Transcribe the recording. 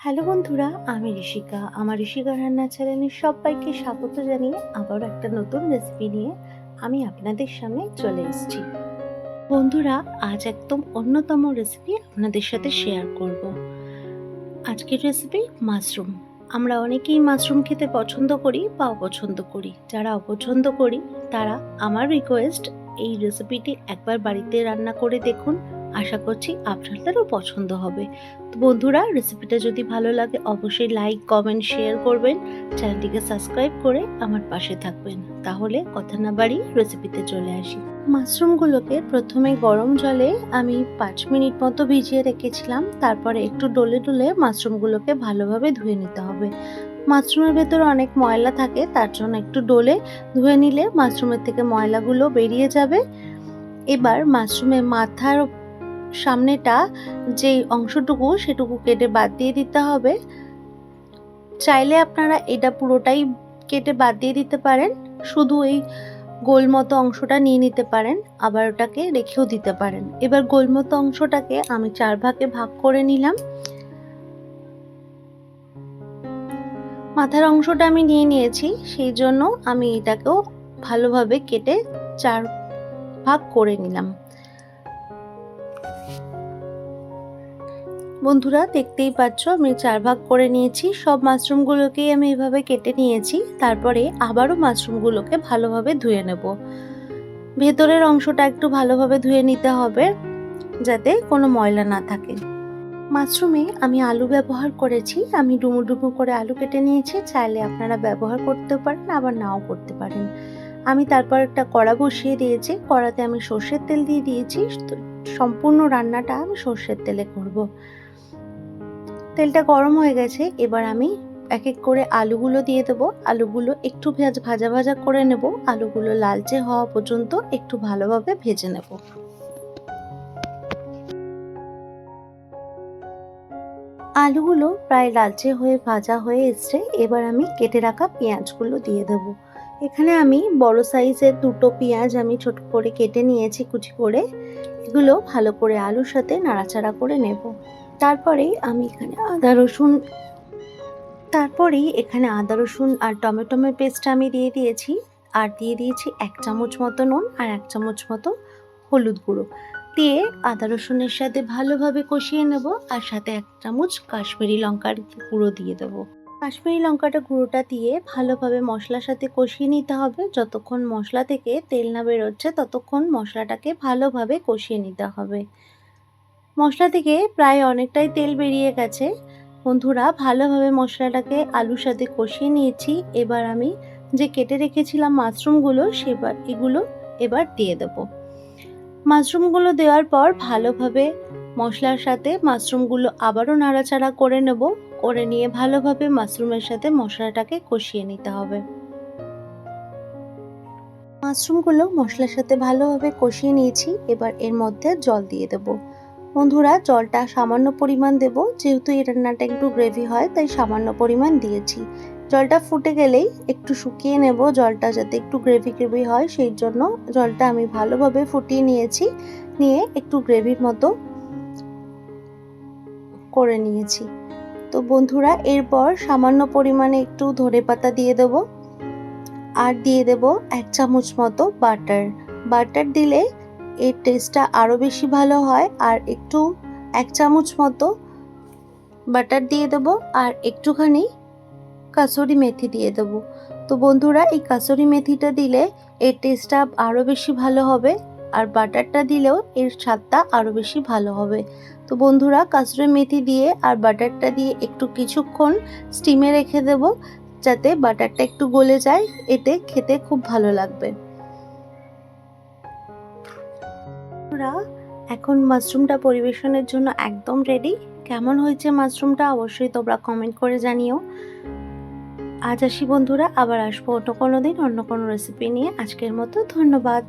Hello বন্ধুরা, আমি ঋষিকা। আমার ঋষিকা রান্না চ্যানেলে সবাইকে স্বাগত জানিয়ে আবারও একটা নতুন রেসিপি নিয়ে আমি আপনাদের সামনে চলে এসেছি। বন্ধুরা, আজ একদম অন্যতম রেসিপি আপনাদের সাথে শেয়ার করব। আজকের রেসিপি মাশরুম। আমরা অনেকেই মাশরুম খেতে পছন্দ করি বা অপছন্দ করি। যারা অপছন্দ করি, তারা আমার রিকোয়েস্ট এই রেসিপিটি একবার বাড়িতে রান্না করে দেখুন। আশা করছি আপনাদেরও পছন্দ হবে। তো বন্ধুরা রেসিপিটা যদি ভালো লাগে, অবশ্যই লাইক কমেন্ট শেয়ার করবেন। চ্যানেলটিকে সাবস্ক্রাইব করে আমার পাশে থাকবেন। তাহলে কথা না বাড়ি রেসিপিতে চলে আসি। মাশরুমগুলোকে প্রথমে গরম জলে আমি পাঁচ মিনিট মতো ভিজিয়ে রেখেছিলাম। তারপরে একটু ডলে ডলে মাশরুমগুলোকে ভালোভাবে ধুয়ে নিতে হবে। মাশরুমের ভেতরে অনেক ময়লা থাকে, তার জন্য একটু ডলে ধুয়ে নিলে মাশরুমের থেকে ময়লাগুলো বেরিয়ে যাবে। এবার মাশরুমের মাথার সামনেটা যে অংশটুকু সেটুকু কেটে বাদ দিয়ে দিতে হবে। চাইলে আপনারা এটা পুরোটাই কেটে বাদ দিয়ে দিতে পারেন। শুধু এই গোল মতো অংশটা নিয়ে নিতে পারেন, আবার ওটাকে রেখেও দিতে পারেন। এবার গোল মতো অংশটাকে আমি চার ভাগে ভাগ করে নিলাম। মাথার অংশটা আমি নিয়ে নিয়েছি, সেই জন্য আমি এটাকেও ভালোভাবে কেটে চার ভাগ করে নিলাম। বন্ধুরা, দেখতেই পাচ্ছ, আমি চার ভাগ করে নিয়েছি। সব মাশরুমগুলোকেই আমি এভাবে কেটে নিয়েছি। তারপরে আবারও মাশরুমগুলোকে ভালোভাবে ধুয়ে নেব। ভেতরের অংশটা একটু ভালোভাবে ধুয়ে নিতে হবে, যাতে কোনো ময়লা না থাকে। মাশরুমে আমি আলু ব্যবহার করেছি। আমি ডুমু ডুমু করে আলু কেটে নিয়েছি। চাইলে আপনারা ব্যবহার করতে পারেন, আবার নাও করতে পারেন। আমি তারপর একটা কড়া বসিয়ে দিয়েছি। কড়াতে আমি সর্ষের তেল দিয়ে দিয়েছি। সম্পূর্ণ রান্নাটা আমি সর্ষের তেলে করব। তেলটা গরম হয়ে গেছে, এবার আমি এক এক করে আলুগুলো দিয়ে দেবো। আলুগুলো একটু ভাজা ভাজা করে নেব। আলুগুলো লালচে হওয়া পর্যন্ত একটু ভালোভাবে ভেজে নেব। আলুগুলো প্রায় লালচে হয়ে, ভাজা হয়ে এসছে। এবার আমি কেটে রাখা পেঁয়াজগুলো দিয়ে দেব। এখানে আমি বড় সাইজের দুটো পেঁয়াজ আমি ছোট করে কেটে নিয়েছি কুচি করে। এগুলো ভালো করে আলুর সাথে নাড়াচাড়া করে নেব। তারপরেই আমি এখানে আদা, রসুন, তারপরেই এখানে আদা, রসুন আর টমেটোমের পেস্টটা আমি দিয়ে দিয়েছি। আর দিয়ে দিয়েছি এক চামচ মতো নুন আর এক চামচ মতো হলুদ গুঁড়ো। দিয়ে আদা, রসুনের সাথে ভালোভাবে কষিয়ে নেব আর সাথে এক চামচ কাশ্মীরি লঙ্কার গুঁড়ো দিয়ে দেবো। কাশ্মীরি লঙ্কাটা গুঁড়োটা দিয়ে ভালোভাবে মশলার সাথে কষিয়ে নিতে হবে। যতক্ষণ মশলা থেকে তেল না বেরোচ্ছে, ততক্ষণ মশলাটাকে ভালোভাবে কষিয়ে নিতে হবে। মশলা থেকে প্রায় অনেকটাই তেল বেরিয়ে গেছে। বন্ধুরা, ভালোভাবে মশলাটাকে আলুর সাথে কষিয়ে নিয়েছি। এবার আমি যে কেটে রেখেছিলাম মাশরুমগুলো, সেবার এগুলো এবার দিয়ে দেব। মাশরুমগুলো দেওয়ার পর ভালোভাবে মশলার সাথে মাশরুমগুলো আবারও নাড়াচাড়া করে নেব। করে নিয়ে ভালোভাবে মাশরুমের সাথে মশলাটাকে কষিয়ে নিতে হবে। মাশরুমগুলো মশলার সাথে ভালোভাবে কষিয়ে নিয়েছি। এবার এর মধ্যে জল দিয়ে দেব। বন্ধুরা, জলটা সামান্য পরিমাণ দেব। যেহেতু এই রান্নাটা একটু গ্রেভি হয়, তাই সামান্য পরিমাণ দিয়েছি। জলটা ফুটে গেলেই একটু শুকিয়ে নেব, জলটা যাতে একটু গ্রেভি গ্রেভি হয়, সেই জন্য জলটা আমি ভালোভাবে ফুটিয়ে নিয়েছি। নিয়ে একটু গ্রেভির মতো করে নিয়েছি। তো বন্ধুরা, এরপর সামান্য পরিমাণে একটু ধনে পাতা দিয়ে দেব। আর দিয়ে দেব এক চামচ মতো বাটার বাটার দিলে এর টেস্টটা আরও বেশি ভালো হয় আর একটু এক চামচ মতো বাটার দিয়ে দেব আর একটুখানি কাসুরি মেথি দিয়ে দেব। তো বন্ধুরা, এই কাসুরি মেথিটা দিলে এর টেস্টটা আরও বেশি ভালো হবে আর বাটারটা দিলেও এর স্বাদটা আরও বেশি ভালো হবে। তো বন্ধুরা, কাসুরি মেথি দিয়ে আর বাটারটা দিয়ে একটু কিছুক্ষণ স্টিমে রেখে দেব যাতে বাটারটা একটু গলে যায়, এতে খেতে খুব ভালো লাগবে। বন্ধুরা, এখন মাশরুমটা পরিবেশনের জন্য একদম রেডি কেমন হয়েছে মাশরুমটা অবশ্যই তোমরা কমেন্ট করে জানিও। আজ আসি বন্ধুরা, আবার আসব অন্য কোনো দিন অন্য কোনো রেসিপি নিয়ে। আজকের মতো ধন্যবাদ।